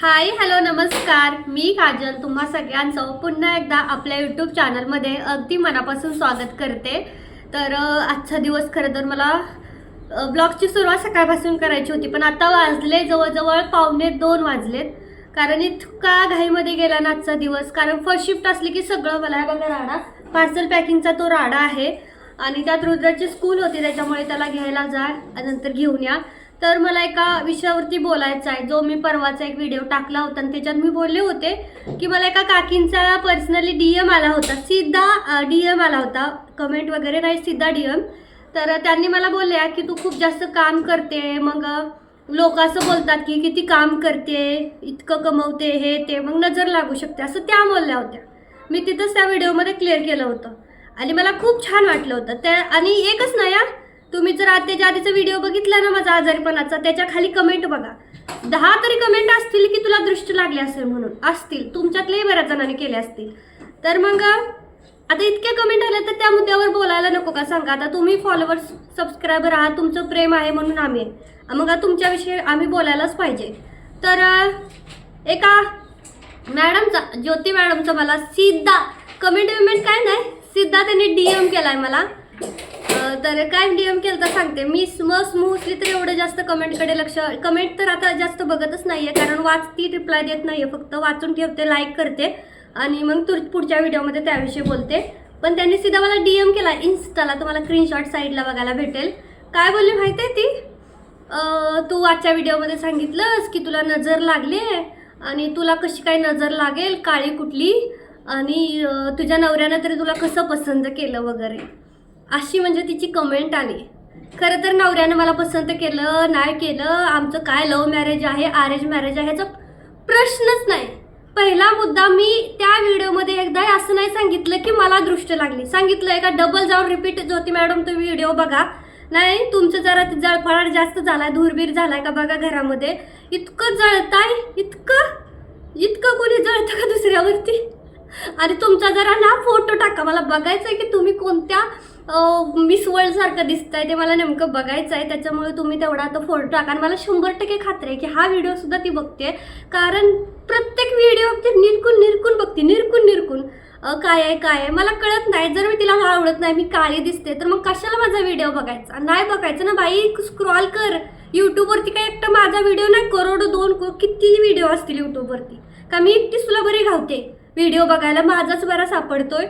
Hi hello नमस्कार. मी काजल. तुम्हा सगळ्यांचं पुन्हा एकदा आपल्या यूट्यूब चॅनलमध्ये अगदी मनापासून स्वागत करते. तर आजचा दिवस खरं तर मला ब्लॉगची सुरुवात सकाळपासून करायची होती पण आता वाजले जवळजवळ पावणे दोन वाजलेत. कारण इतका घाईमध्ये गेला ना आजचा दिवस. कारण फर्स्ट शिफ्ट असली की सगळं मला बघा राडा पार्सल पॅकिंगचा तो राडा आहे. आणि त्यात रुद्राची स्कूल होती त्याच्यामुळे त्याला घ्यायला जा नंतर घेऊन या. तर मला एका विषयावरती बोलायचं आहे. जो मी परवाचा एक व्हिडिओ टाकला होता आणि त्याच्यात मी बोलले होते की मला एका काकींचा पर्सनली डी एम आला होता. सीधा डी एम आला होता. कमेंट वगैरे नाही सीधा डी एम तर त्यांनी मला बोलले की तू खूप जास्त काम करते मग लोक असं बोलतात की किती काम करते इतकं कमवते हे ते मग नजर लागू शकते. असं त्या बोलल्या होत्या. मी तिथंच त्या व्हिडिओमध्ये क्लिअर केलं होतं. आणि मला खूप छान वाटलं होतं. त्या आणि एकच ना या तुम्ही जर आज त्याच्या आधीचा व्हिडिओ बघितला ना माझा आजारीपणाचा त्याच्याखाली कमेंट बघा. दहा तरी कमेंट असतील की तुला दृष्टी लागली असेल म्हणून. असतील. तुमच्यातल्याही बऱ्याच जणांनी केले असतील. तर मग आता इतक्या कमेंट आल्या तर त्या मुद्द्यावर बोलायला नको का? सांगा. आता तुम्ही फॉलोअर्स सबस्क्रायबर आहात तुमचं प्रेम आहे म्हणून आम्ही मग आता तुमच्याविषयी आम्ही बोलायलाच पाहिजे. तर एका मॅडमचा ज्योती मॅडमचा मला सिद्धा कमेंट विमेंट काय नाही? सिद्धा त्यांनी डी एम केला आहे मला. तर काय डी एम केलं तर सांगते. मी म मोस्टली तर एवढं जास्त कमेंटकडे लक्ष कमेंट तर आता जास्त बघतच नाहीये. कारण वाचती रिप्लाय देत नाहीये. फक्त वाचून ठेवते लाईक करते. आणि मग तू पुढच्या व्हिडिओमध्ये त्याविषयी बोलते. पण त्यांनी सीधा मला डी एम केला इन्स्टाला तुम्हाला स्क्रीनशॉट साईडला बघायला भेटेल. काय बोलली माहिती आहे ती तू आजच्या व्हिडिओमध्ये सांगितलंस की तुला नजर लागली आहे. आणि तुला कशी काय नजर लागेल? काळी कुठली? आणि तुझ्या नवऱ्यानं तरी तुला कसं पसंत केलं वगैरे? अशी म्हणजे तिची कमेंट आली. खरं तर नवऱ्यानं मला पसंत केलं नाही केलं आमचं काय लव्ह मॅरेज आहे अरेंज मॅरेज आहे ह्याचा प्रश्नच नाही. पहिला मुद्दा मी त्या व्हिडिओमध्ये एकदा असं नाही सांगितलं की मला दृष्ट लागली. सांगितलं एका डबल जाऊन रिपीट ज्योती मॅडम तुम्ही व्हिडिओ बघा. नाही तुमचं जरा जळफळाट जास्त झालाय धूरबीर झालाय का बघा घरामध्ये. इतकं जळताय इतकं इतकं कोणी जळतं का दुसऱ्यावरती? आणि तुमचा जरा ना फोटो टाका. मला बघायचं आहे की तुम्ही कोणत्या मिस वर्ल्ड सारखं ते मला नेमकं बघायचं आहे त्याच्यामुळे तुम्ही तेवढा तो फोटो टाका. आणि मला शंभर टक्के खात्री आहे की हा व्हिडिओसुद्धा ती बघते कारण प्रत्येक व्हिडिओ ती निरकून निरकून बघते. निरकून निरकून काय आहे काय आहे? मला कळत नाही. जर मी तिला आवडत नाही मी काळी दिसते तर मग कशाला माझा व्हिडिओ बघायचा? नाही बघायचं ना बाई. स्क्रॉल कर. यूट्यूबवरती काय एकटा माझा व्हिडिओ नाही. करोड दोन करो किती व्हिडिओ असतील यूट्यूबवरती का मी एकटीच तुला बरी घावते व्हिडिओ बघायला माझाच बरा सापडतोय.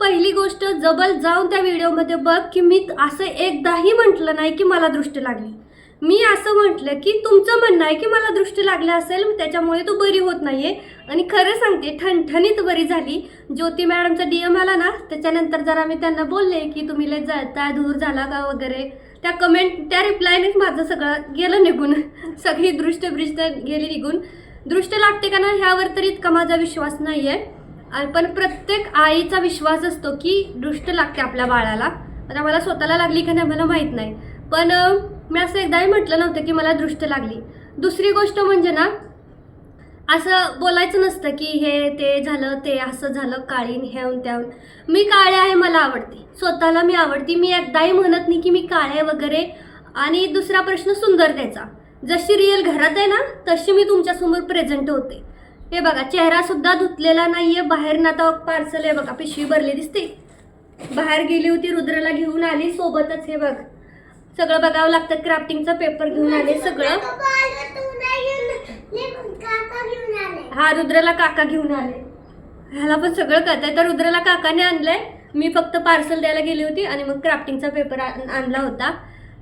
पहिली गोष्ट जबल जाऊन त्या व्हिडिओमध्ये बघ की मी असं एकदाही म्हटलं नाही की मला दृष्टी लागली. मी असं म्हटलं की तुमचं म्हणणं आहे की मला दृष्टी लागली असेल त्याच्यामुळे तू बरी होत नाही आहे आणि खरं सांगते ठणठणीत बरी झाली. ज्योती मॅडमचा डी एम आला ना त्याच्यानंतर जरा मी त्यांना बोलले की तुम्ही लय जळताय धूर झाला का वगैरे? त्या कमेंट त्या रिप्लायनेच माझं सगळं गेलं निघून. सगळी दृष्ट ब्रिष्ट गेली निघून. दृष्ट लागते का ना ह्यावर तर इतका माझा विश्वास नाही आहे पण प्रत्येक आईचा विश्वास असतो की दृष्ट लागते आपल्या बाळाला. आता मला स्वतःला लागली का नाही मला माहीत नाही. पण मी असं एकदाही म्हटलं नव्हतं की मला दृष्ट लागली. दुसरी गोष्ट म्हणजे ना असं बोलायचं नसतं की हे ते झालं ते असं झालं काळीन हेऊन त्याहून मी काळे आहे मला आवडते. स्वतःला मी आवडते. मी एकदाही म्हणत नाही की मी काळे वगैरे. आणि दुसरा प्रश्न सुंदर त्याचा जशी रिअल घरात आहे ना तशी मी तुमच्यासमोर प्रेझेंट होते. हे बघा चेहरा सुद्धा धुतलेला नाहीये बाहेर ना आता पार्सल आहे बघा पिशवी भरली दिसते. बाहेर गेली होती रुद्रला घेऊन आली सोबतच हे बघ. सगळं बघावं लागतं क्राफ्टिंगचा पेपर घेऊन आले सगळं. हा रुद्रला काका घेऊन आले. ह्याला पण सगळं कळतंय. तर रुद्रला काकाने आणलंय. मी फक्त पार्सल द्यायला गेली होती आणि मग क्राफ्टिंगचा पेपर आणला होता.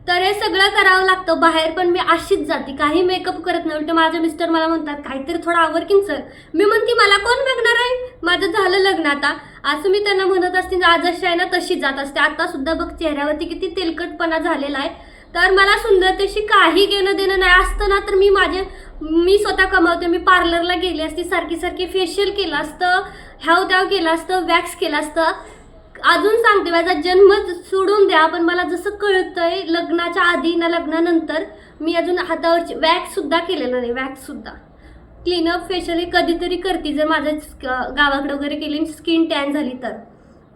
तर हे सगळं करावं लागतं. बाहेर पण मी अशीच जाते. काही मेकअप करत नाही. उलट माझे मिस्टर मला म्हणतात काहीतरी थोडं आवडकीन सर मी म्हणते मला कोण बघणार आहे? माझं झालं लग्न आता. असं मी त्यांना म्हणत असते. आज अशी आहे ना तशी जात असते. आता सुद्धा बघ चेहऱ्यावरती किती तेलकटपणा झालेला आहे. तर मला सुंदरतेशी काही घेणं देणं नाही. असतं ना तर मी माझे मी स्वतः कमावते. मी पार्लरला गेली असती. सारखी सारखी फेशियल केलं असतं. ह्याव त्याव केलं असतं. वॅक्स केलं असतं. अजून सांगते माझा जन्म सोडून द्या पण मला जसं कळतंय लग्नाच्या आधी ना लग्नानंतर मी अजून हातावरची वॅक्स सुद्धा केलेलं नाही वॅक्स सुद्धा. क्लीनअप फेशियल हे कधीतरी करते जर माझं गावाकडं गावाकडे वगैरे केली स्किन टॅन झाली तर.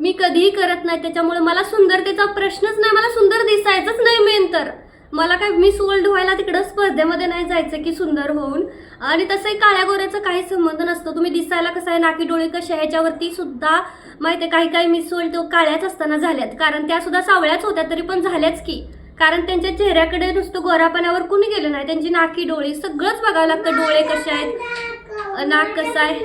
मी कधीही करत नाही त्याच्यामुळे मला सुंदरतेचा प्रश्नच नाही मला सुंदर दिसायचंच नाही मेन तर. मला काय मिस वर्ल्ड व्हायला तिकडं स्पर्धेमध्ये नाही जायचं की सुंदर होऊन. आणि तसंही काळ्या गोऱ्याचा काही संबंध नसतो. तुम्ही दिसायला कसं आहे नाकी डोळे कसे आहे ह्याच्यावरती सुद्धा माहिती आहे काही काही मिसोल तो काळ्याच असताना झाल्यात. कारण त्या सुद्धा सावळ्याच होत्या तरी पण झाल्याच की. कारण त्यांच्या चेहऱ्याकडे नुसतं गोरापणावर कुणी गेलं नाही. त्यांची नाकी डोळी सगळंच बघावं लागतं. डोळे कसे आहेत? नाक कसं आहे?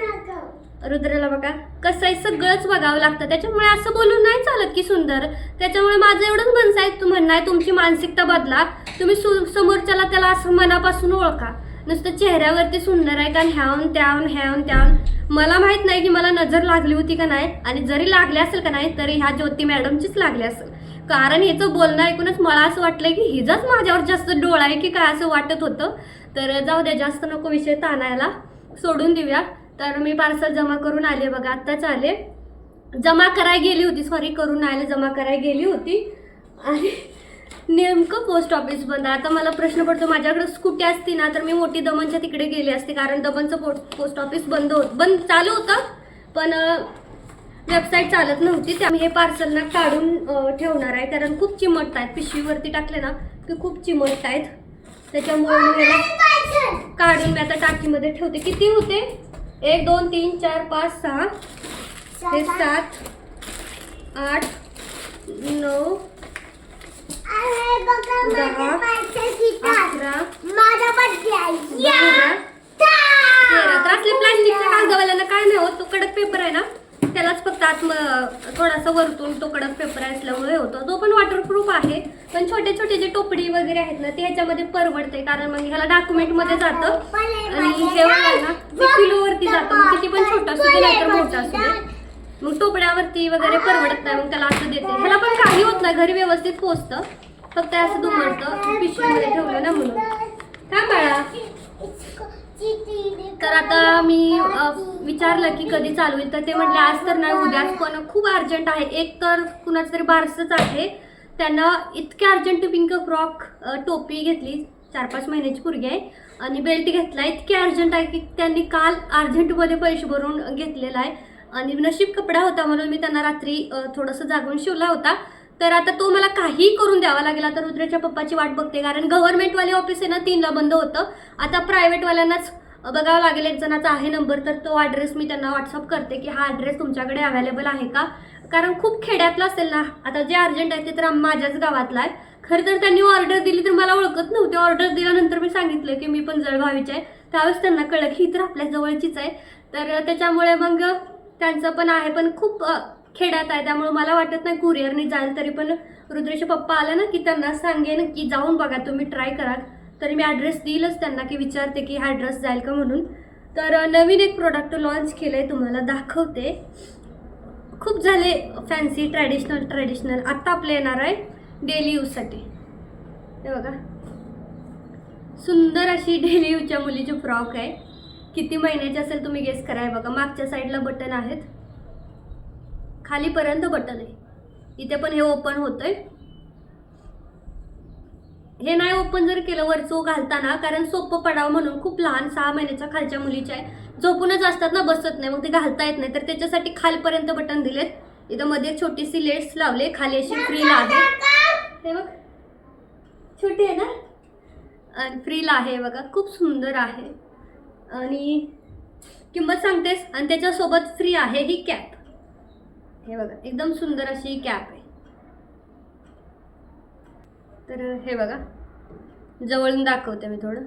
रुद्रला बघा. कसं आहे? सगळंच बघावं लागतं. त्याच्यामुळे असं बोलून नाही चालत की सुंदर. त्याच्यामुळे माझं एवढंच म्हणणं आहे तू म्हणणं आहे तुमची मानसिकता बदला. तुम्ही सु समोरच्याला त्याला असं मनापासून ओळखा. नुसतं चेहऱ्यावरती सुंदर आहे का ह्याहून त्याहून ह्याहून त्याहून. मला माहीत नाही की मला नजर लागली होती का नाही. आणि जरी लागली असेल का नाही तरी ह्या ज्योती मॅडमचीच लागली असेल. कारण हिचं बोलणं ऐकूनच मला असं वाटलं की हिचाच माझ्यावर जास्त डोळा आहे की काय असं वाटत होतं. तर जाऊ द्या जास्त नको विषय ताणायला. सोडून देऊया. तर मी पार्सल जमा करून आले बघा आत्ताच आले जमा करायला गेली होती सॉरी करून आले जमा करायला गेली होती. आणि नेमकं पोस्ट ऑफिस बंद. आहे आता मला प्रश्न पडतो माझ्याकडे स्कूटी असती ना तर मी मोठी दमनच्या तिकडे गेली असते कारण दमनचं पोस्ट पोस्ट ऑफिस बंद होत बंद चालू होतं पण वेबसाईट चालत नव्हती. त्यामुळे हे पार्सल ना काढून ठेवणार आहे कारण खूप चिमटत आहेत पिशवीवरती टाकले ना की खूप चिमटत आहेत त्याच्यामुळे मी याला काढून मी आता टाकीमध्ये ठेवते. किती होते? एक दोन तीन चार पाच सहा. हे सात आठ नऊ दहा अकरा. तेरा तर असले प्लास्टिकच्या कागदवाल्याला काय नाही होत तो कडक पेपर आहे ना त्यालाच फक्त थोडासा वरतून तो कडक पेपर असल्यामुळे होतो. तो पण वॉटरप्रूफ आहे पण छोटे छोटे जे टोपडी वगैरे आहेत ना ते ह्याच्यामध्ये परवडते कारण मग ह्याला डॉक्युमेंटमध्ये जातं आणि हे ना किलोवरती जातं. मग किती पण छोटा असू दे नाहीतर मोठा असू दे. मग टोपड्यावरती वगैरे परवडत नाही मग त्याला असं देते. ह्याला पण काही होत नाही घरी व्यवस्थित पोचतं फक्त असं दुमडतं पिशवीमध्ये ठेवलं ना म्हणून. काय बाळा. तर आता मी विचारलं की कधी चालू होईल तर ते म्हटले आज तर नाही उद्याच पण खूप अर्जंट आहे. एक तर कुणाचं तरी बारसंच आहे. त्यांना इतके अर्जंट पिंक फ्रॉक टोपी घेतली चार पाच महिन्याची पोरगी आहे आणि बेल्ट घेतला इतके अर्जंट आहे की त्यांनी काल अर्जंटमध्ये पैसे भरून घेतलेला आहे. आणि नशीब कपडा होता म्हणून मी त्यांना रात्री थोडंसं जागून शिवला होता. तर आता तो मला काही करून द्यावा लागेल. आता रुद्राच्या पप्पाची वाट बघते कारण गव्हर्नमेंटवाले ऑफिस आहे ना तीनला बंद होतं. आता प्रायव्हेटवाल्यांनाच बघावं लागेल एक जणाचा आहे नंबर तर तो ॲड्रेस मी त्यांना व्हॉट्सअप करते की हा ॲड्रेस तुमच्याकडे अवेलेबल आहे का? कारण खूप खेड्यातला असेल ना आता जे अर्जंट आहे ते तर माझ्याच गावातला आहे. खरं तर त्यांनी ऑर्डर दिली तर मला ओळखत नव्हती. ऑर्डर दिल्यानंतर मी सांगितलं की मी पण जळगावीची आहे. त्यावेळेस त्यांना कळलं की ही तर आपल्या जवळचीच आहे. तर त्याच्यामुळे मग त्यांचं पण आहे पण खूप खेड्यात आहे. त्यामुळे मला वाटत नाही कुरिअरनी जाईल तरी पण रुद्रेश पप्पा आले ना की त्यांना सांगेन की जाऊन बघा तुम्ही ट्राय करा तरी मी ॲड्रेस देईलच त्यांना की विचारते की हा ॲड्रेस जाईल का म्हणून. तर नवीन एक प्रोडक्ट लॉन्च केलं आहे तुम्हाला दाखवते. खूप झाले फॅन्सी ट्रॅडिशनल ट्रॅडिशनल आत्ता आपलं येणार आहे डेली यूजसाठी हे बघा. सुंदर अशी डेली यूजच्या मुलीची फ्रॉक आहे. किती महिन्याची असेल तुम्ही गेस कराय बघा मागच्या साईडला बटन आहेत. खालीपर्यंत बटन आहे. इथे पण हे ओपन होतंय. हे नाही ओपन जर केलं वरचो घालताना कारण सोपं पडावं म्हणून खूप लहान सहा महिन्याच्या खालच्या मुलीच्या आहे. झोपूनच असतात ना बसत नाही मग ते घालता येत नाही. तर त्याच्यासाठी खालपर्यंत बटन दिलेत. इथं मध्ये छोटीशी लेट्स लावले खाली अशी फ्रील आहे. हे बघ. छोटी आहे ना? आणि फ्रील आहे बघा. खूप सुंदर आहे. आणि किंमत सांगतेस? आणि त्याच्यासोबत फ्री आहे ही कॅप हे बघा एकदम सुंदर अशी कॅप आहे. तर हे बघा जवळून दाखवते मी थोडं.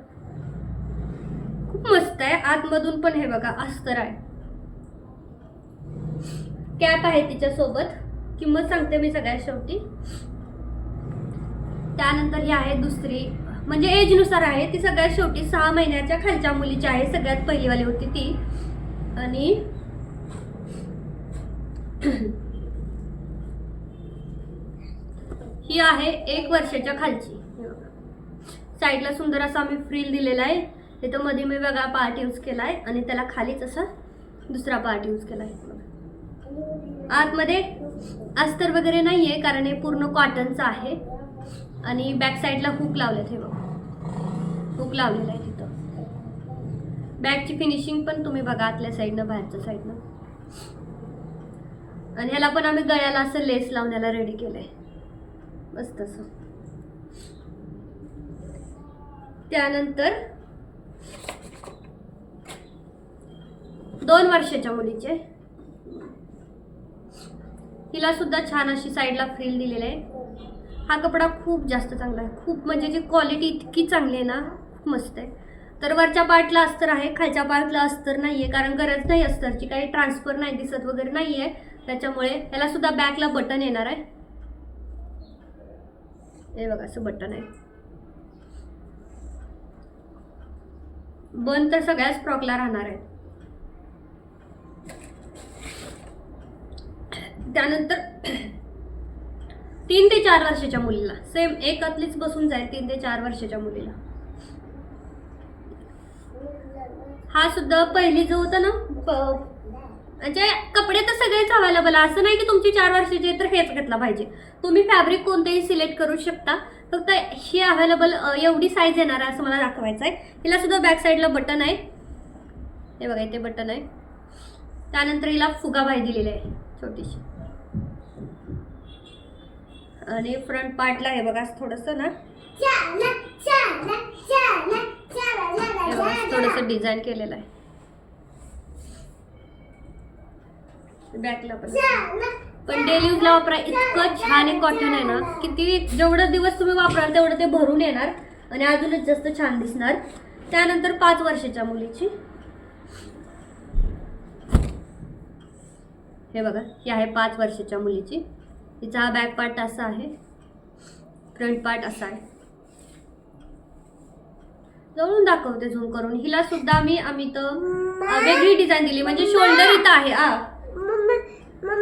खूप मस्त आहे आतमधून पण हे बघा अस्तर आहे. कॅप आहे तिच्यासोबत. किंमत सांगते मी सगळ्यात शेवटी. त्यानंतर ही आहे दुसरी म्हणजे एजनुसार आहे ती सगळ्यात शेवटी सहा महिन्याच्या खालच्या मुलीची आहे सगळ्यात पहिलीवाली होती ती. आणि ही आहे एक वर्षाच्या खालची. साईडला सुंदर असा आम्ही फ्रील दिलेला आहे. तिथं मध्ये मी वेगळा पार्ट यूज केला आहे आणि त्याला खालीच असा दुसरा पार्ट यूज केला आहे आतमध्ये अस्तर वगैरे नाही आहे कारण हे पूर्ण कॉटनचं आहे. आणि बॅक साईडला हुक लावलेत हे बघा. हुक लावलेला आहे तिथं. बॅगची फिनिशिंग पण तुम्ही बघा आतल्या साईडनं बाहेरच्या साईडनं आणि ह्याला पण आम्ही गळ्याला असं लेस लावण्याला रेडी केलंय. बस तसं त्यानंतर दोन वर्षाच्या मुलीचे. हिला सुद्धा छान अशी साईडला फ्रिल दिलेली आहे. हा कपडा खूप जास्त चांगला आहे. खूप म्हणजे जी क्वालिटी इतकी चांगली आहे ना खूप मस्त आहे. तर वरच्या पार्टला अस्तर आहे खालच्या पार्टला अस्तर नाही आहे कारण गरज नाही अस्तरची. काही ट्रान्सफर नाही दिसत वगैरे नाही आहे त्याच्यामुळे याला सुद्धा बॅकला बटन येणार आहे. हे बघा असं बटन आहे. बंद तर सगळ्याच फ्रॉकला राहणार आहे. त्यानंतर तीन ते चार वर्षाच्या मुलीला. सेम एकातलीच बसून जाईल तीन ते चार वर्षाच्या मुलीला. हा सुद्धा पहिली जो होता ना? म्हणजे कपडे तर सगळेच अवेलेबल आहे. असं नाही की तुमची चार वर्षाची तर हेच घेतला पाहिजे. तुम्ही फॅब्रिक कोणतेही सिलेक्ट करू शकता. फक्त ही अवेलेबल एवढी साईज येणार आहे असं मला दाखवायचं आहे हिला सुद्धा बॅक साईडला बटन आहे. हे बघा इथे बटन आहे. त्यानंतर हिला फुगाबाई दिलेली आहे. छोटीशी. आणि फ्रंट पार्टला हे बघा थोडंसं ना. हे बघा थोडंसं डिझाईन केलेलं आहे. बॅकला पण पण डेली यूजला वापरा इतकं छान आहे कॉटन आहे ना किती जेवढं दिवस तुम्ही वापराल तेवढं ते भरून येणार आणि अजूनच जास्त छान दिसणार. त्यानंतर पाच वर्षाच्या मुलीची. हे बघा ही आहे पाच वर्षाच्या मुलीची. तिचा हा बॅक पार्ट असा आहे. फ्रंट पार्ट असा आहे. जवळून दाखवते झूम करून. हिला सुद्धा मी आम्ही तर वेगळी डिझाईन दिली. म्हणजे शोल्डर इथं आहे आ मम्मा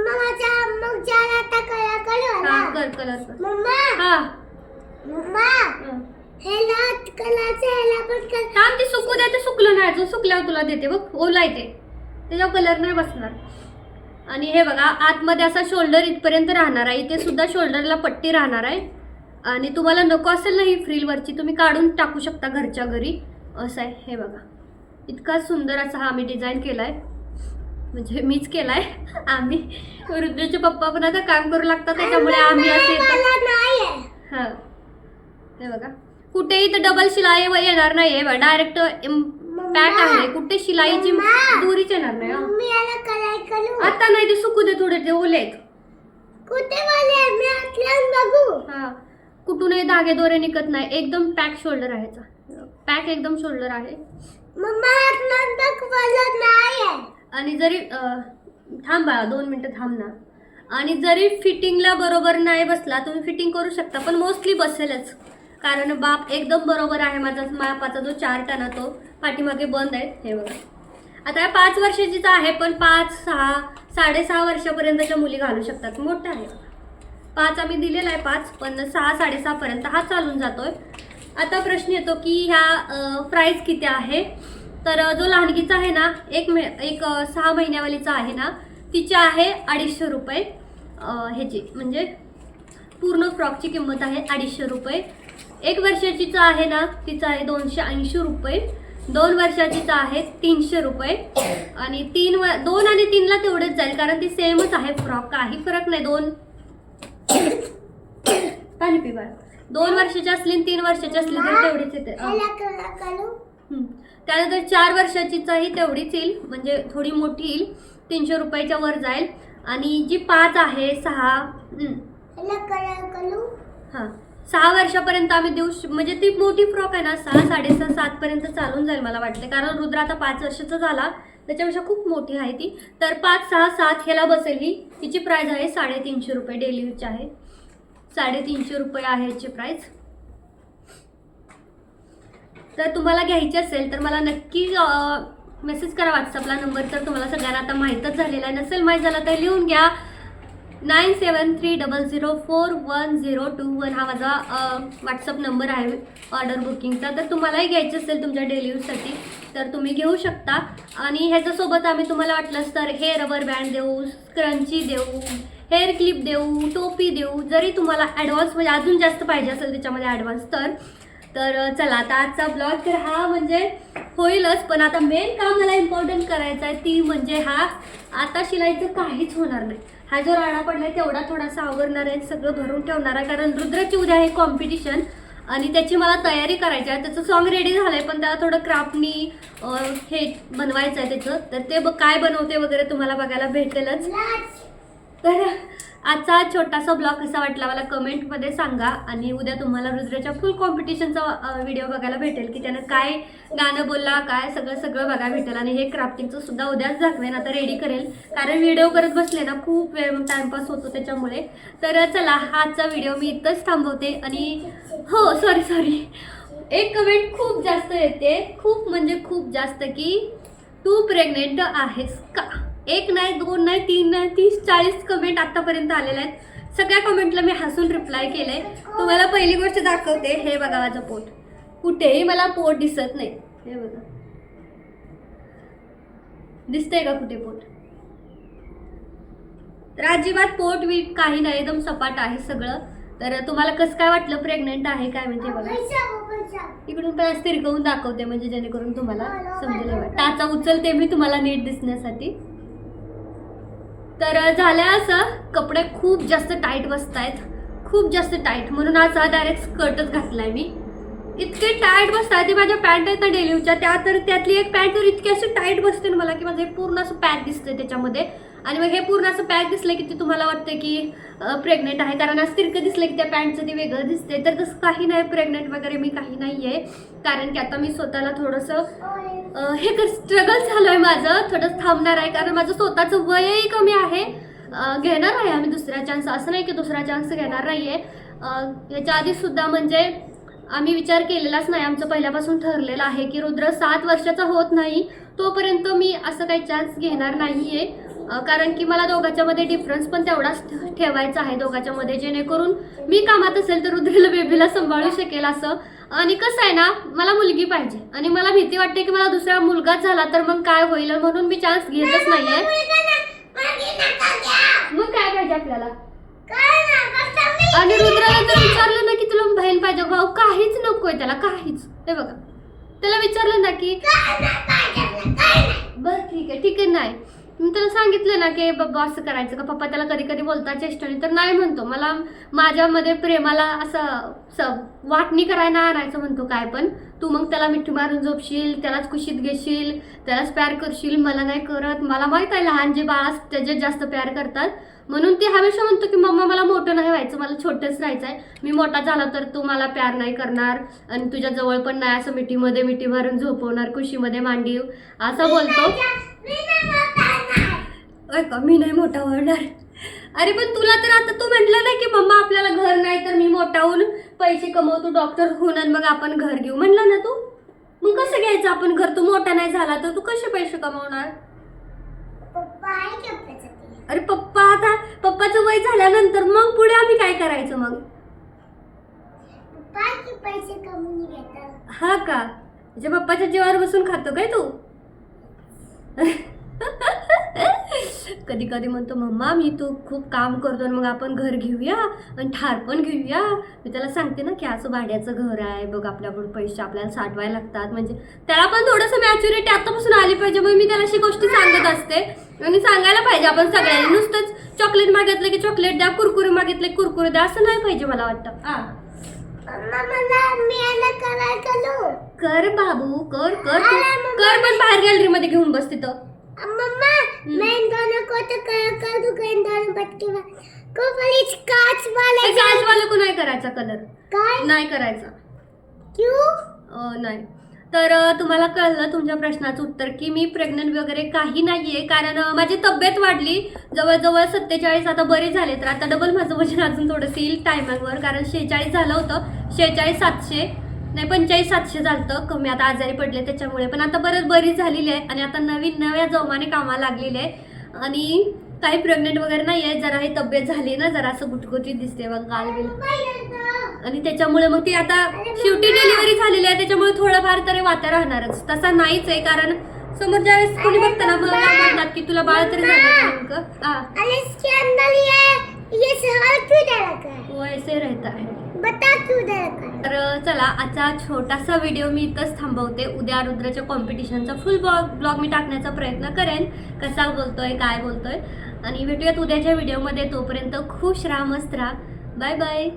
मम्मा माझा मग चला आता कलर करू हा कर कलर कर. मम्मा हा. मम्मा हं. हे लाट कलरचे ह्याला पण कर थांब ते सुकू दे ते सुकलं नाही. अजून सुकल्यावर तुला देते बघ ओला आहे ते. त्याच्यावर कलर नाही बसणार. आणि हे बघा आतमध्ये असा शोल्डर इथपर्यंत राहणार आहे. इथे सुद्धा शोल्डरला पट्टी राहणार आहे. आणि तुम्हाला नको असेल ना ही फ्रीलवरची तुम्ही काढून टाकू शकता घरच्या घरी. असं आहे हे बघा. इतका सुंदर असा हा आम्ही डिझाईन केला आहे म्हणजे मीच केला आहे आम्ही. रुद्रचे पप्पा पण आता काम करू लागतात त्याच्यामुळे आम्ही असे हा. हे बघा. कुठेही तर डबल शिलाई येणार नाही डायरेक्ट पॅक आहे. कुठे शिलाईची. दुरीच येणार नाही आता नाही ते सुकू दे थोडे ते ओले हा. कुठूनही धागे दोरे निघत नाही. एकदम पॅक शोल्डर आहे पॅक एकदम शोल्डर आहे. आणि जरी थांबा दोन मिनटं थांब ना. आणि जरी फिटिंगला बरोबर नाही बसला तुम्ही फिटिंग करू शकता पण मोस्टली बसेलच. कारण बाप एकदम बरोबर आहे माझा मापाचा जो चार्ट आहे ना तो पाठीमागे बंद आहे हे बघा. आता या पाच वर्षाचीच आहे पण पाच सहा साडेसहा वर्षापर्यंतच्या मुली घालू शकतात. मोठं आहे. पाच आम्ही दिलेला आहे पाच पण सहा साडेसहापर्यंत हा चालून जातोय. आता प्रश्न येतो की ह्या प्राईस किती आहे? तर जो लहानगीचा आहे ना एक मे एक सहा महिन्यावालीचा आहे ना तिची आहे अडीचशे रुपये. ह्याची म्हणजे पूर्ण फ्रॉकची किंमत आहे अडीचशे रुपये. एक वर्षाचीचा आहे ना तिचा आहे दोनशे ऐंशी रुपये. दोन वर्षाचीचा आहे तीनशे रुपये. आणि तीन व दोन आणि तीनला तेवढेच जाईल कारण ती सेमच आहे फ्रॉक काही फरक नाही दोन. पाणी पी दोन वर्षाची असली आणि तीन वर्षाची असली तर तेवढीच येते. हं. त्यानंतर चार वर्षाचीचाही तेवढीच येईल म्हणजे थोडी मोठी येईल तीनशे रुपयाच्या वर जाईल. आणि जी पाच आहे सहा हं, हां. सहा वर्षापर्यंत आम्ही देऊ श- म्हणजे ती मोठी फ्रॉक आहे ना सहा साडेसहा सातपर्यंत चालून जाईल मला वाटते. कारण रुद्र आता पाच वर्षाचा झाला त्याच्यापेक्षा खूप मोठी आहे ती. तर पाच सहा सात ह्याला बसेल ही. तिची प्राईज आहे साडेतीनशे रुपये डेली आहे. साडेतीनशे रुपये आहे याची प्राईज तर तुम्हाला घ्यायची असेल तर मला नक्की मेसेज करा व्हॉट्सअपला नंबर तर तुम्हाला सगळ्यांना. आता माहीतच झालेला आहे. नसेल माहीत झाला तर लिहून घ्या. Nine seven three double zero four one zero two one हा माझा व्हॉट्सअप नंबर आहे ऑर्डर बुकिंगचा तर तुम्हालाही घ्यायचं असेल तुमच्या डेली यूजसाठी तर तुम्ही घेऊ शकता. आणि ह्याच्यासोबत आम्ही तुम्हाला वाटलंच तर हे रबर बँड देऊ स्क्रंची देऊ हेअर क्लिप देऊ टोपी देऊ जरी तुम्हाला ॲडव्हान्स म्हणजे अजून जास्त पाहिजे असेल त्याच्यामध्ये ॲडव्हान्स तर तर चला आता आजचा ब्लॉग तर हा म्हणजे होईलच पण आता मेन काम मला इम्पॉर्टंट करायचं आहे ती म्हणजे हा आता शिलाईचं काहीच होणार नाही. हा जो राडा आहे तेवढा थोडासा आवरणार आहे सगळं भरून ठेवणार आहे कारण रुद्रची उद्या हे कॉम्पिटिशन आणि त्याची मला तयारी करायची आहे. त्याचं सॉन्ग रेडी झालं आहे पण त्याला थोडं क्राफ्टनी हे बनवायचं आहे त्याचं. तर ते ब- काय बनवते वगैरे तुम्हाला बघायला भेटेलच. तर आजचा छोटासा ब्लॉग कसा वाटला मला कमेंटमध्ये सांगा. आणि उद्या तुम्हाला रुद्राच्या फुल कॉम्पिटिशनचा व्हिडिओ बघायला भेटेल की त्यानं काय गाणं बोलला काय सगळं सगळं बघायला भेटेल. आणि हे क्राफ्टिंगचं सुद्धा उद्याच दाखवेन. आता रेडी करेल. कारण व्हिडिओ करत बसले ना खूप वेळ टाइमपास होतो त्याच्यामुळे. तर चला आजचा व्हिडिओ मी इथंच थांबवते. आणि हो सॉरी सॉरी एक कमेंट खूप जास्त येते. खूप म्हणजे खूप जास्त की तू प्रेग्नेंट आहेस का? एक नाही दोन नाही तीन नाही तीस चाळीस कमेंट आतापर्यंत आलेले आहेत. सगळ्या कमेंटला मी हसून रिप्लाय केलंय. तुम्हाला पहिली गोष्ट दाखवते हे बघा माझं पोट. कुठेही मला पोट दिसत नाही. हे बघा. दिसतंय का कुठे पोट? तर अजिबात पोट वीट काही नाही. एकदम सपाट आहे सगळं. तर तुम्हाला कसं काय वाटलं? प्रेग्नेंट आहे काय म्हणजे बघा. इकडून पण असं तिरकवून दाखवते म्हणजे जेणेकरून तुम्हाला समजेल टाचा उचलते मी तुम्हाला नीट दिसण्यासाठी. तर झालं असं कपडे खूप जास्त टाईट बसत आहेत खूप जास्त टाईट म्हणून आज हा डायरेक्ट स्कर्टच घातलाय मी. इतके टाईट बसतात ते माझ्या पॅन्ट आहेत ना डेलीच्या त्या तर त्यातली एक पॅन्ट तर इतकी अशी टाईट बसते ना मला की माझं पूर्ण असं पॅन्ट दिसतं त्याच्यामध्ये. आणि मग हे पूर्ण असं पॅक दिसलं की ते तुम्हाला वाटतं की प्रेग्नेंट आहे. कारण असं तिरकं दिसलं की त्या पॅन्टचं ते वेगळं दिसते तर तसं काही नाही प्रेग्नेंट वगैरे मी काही नाही आहे कारण की आता मी स्वतःला थोडंसं हे कर स्ट्रगल झालं आहे माझं. थोडं थांबणार आहे. कारण माझं स्वतःचं वयही कमी आहे. घेणार आहे आम्ही दुसरा चान्स असं नाही की दुसरा चान्स घेणार नाही आहे याच्या आधीसुद्धा म्हणजे आम्ही विचार केलेलाच नाही. आमचं पहिल्यापासून ठरलेलं आहे की रुद्र सात वर्षाचा होत नाही तोपर्यंत मी असं काही चान्स घेणार नाही आहे कारण की मला दोघांच्यामध्ये डिफरन्स पण तेवढाच ठेवायचा आहे दोघांच्यामध्ये. जेणेकरून मी कामात असेल तर रुद्रला बेबीला सांभाळू शकेल असं. आणि कसं आहे ना मला मुलगी पाहिजे. आणि मला भीती वाटते की मला दुसरा मुलगाच झाला तर मग काय होईल म्हणून मी चान्स घेतच नाहीये. मग काय पाहिजे आपल्याला? आणि रुद्राला जर विचारलं ना की तुला बहीण पाहिजे. भाऊ काहीच नकोय त्याला काहीच. हे बघा. त्याला विचारलं ना की बर ठीक आहे ठीक आहे नाही. मी त्याला सांगितलं ना की बाबा असं करायचं का? पप्पा त्याला कधी कधी बोलतात चेष्टाने तर नाही म्हणतो. मला माझ्यामध्ये प्रेमाला असं स वाटणी करायला आणायचं म्हणतो काय पण. तू मग त्याला मिठी मारून झोपशील त्यालाच कुशीत घेशील त्यालाच प्यार करशील. मला नाही करत. मला माहीत आहे लहान जे बाळ त्याचे जास्त प्यार करतात. म्हणून ते हमेशा म्हणतो की मम्मा मला मोठं नाही व्हायचं. मला छोटंच राहायचं आहे मी मोठा झाला तर तू मला प्यार नाही करणार आणि तुझ्या जवळ पण नाही असं मिठीमध्ये मिठी मारून झोपवणार कुशीमध्ये मांडीव. असं बोलतो. अय का मी नाही मोठा होणार. अरे पण तुला तर आता तू म्हटलं नाही की मम्मा आपल्याला घर नाही तर मी मोठा होऊन पैसे कमवतो डॉक्टर होऊन आणि मग आपण घर घेऊ. म्हणलं ना तू? मग कसं घ्यायचं आपण घर? तू मोठा नाही झाला तर तू कसे पैसे कमवणार? अरे पप्पा आता पप्पाचं वय झाल्यानंतर मग पुढे आम्ही काय करायचं मग? हा का? म्हणजे पप्पाच्या जीवावर बसून खातो काय तू? कधी कधी म्हणतो मम्मा मी तू खूप काम करतो आणि मग आपण घर घेऊया आणि ठार पण घेऊया. मी त्याला सांगते ना की असं भाड्याचं घर आहे. बघ आपल्याकडून पैसे आपल्याला साठवायला लागतात. म्हणजे त्याला पण थोडंसं मॅच्युरिटी आतापासून आली पाहिजे. मग मी त्याला अशी गोष्टी सांगत असते. आणि सांगायला पाहिजे आपण सगळ्यांनी. नुसतंच चॉकलेट मागितलं की चॉकलेट द्या कुरकुरे मागितले कुरकुरे द्या असं नाही पाहिजे मला वाटतं. करू बाबू कर कर. कर पण बाहेर गॅलरीमध्ये घेऊन बस तिथं. मम्मा मैं दोनों को तो कलर कर दूंगा इन दोनों बच्चे को प्लीज कांच वाले हे काचवाले को नाही करायचा कलर काय? नाही करायचा. क्यों? अं, नाही. तर अं, तुम्हाला कळलं तुमच्या प्रश्नाचं उत्तर की मी प्रेग्नंट वगैरे काही नाही आहे कारण अं, माझी तब्येत वाढली. जवळजवळ सत्तेचाळीस आता बरे झाले तर आता डबल माझं वजन अजून थोडंसं येईल टायमावर कारण शेहेचाळीस झालं होतं. शेहेचाळीस सातशे. नाही पंचेचाळीस सातशे झालं कमी आता आजारी पडले त्याच्यामुळे. पण आता बरंच बरी झालेली आहे आणि आता नवीन नव्या जोमाने कामाला लागलेली आहे. आणि काही प्रेग्नेंट वगैरे नाही आहे जरा ही तब्येत झाली ना जरा असं गुटगुटीत दिसते बघ गाल बिल. आणि त्याच्यामुळे मग ती आता शेवटी डिलिव्हरी झालेली आहे. त्याच्यामुळे थोडंफार तरी वाता राहणारच. तसा नाहीच आहे कारण समोर ज्यावेळेस कोणी बघताना मला म्हणतात की तुला बाळ तरी झालं का नेमकं? हा. ऐसे रहता है बता क्यों दे रखा है तर चला आजचा छोटासा व्हिडिओ मी इथंच थांबवते. उद्या रुद्राच्या कॉम्पिटिशनचा फुल ब्लॉग ब्लॉग मी टाकण्याचा प्रयत्न करेन. कसा बोलतोय काय बोलतोय. आणि भेटूयात उद्याच्या व्हिडिओमध्ये तोपर्यंत खुश राहा मस्त राहा. Bye bye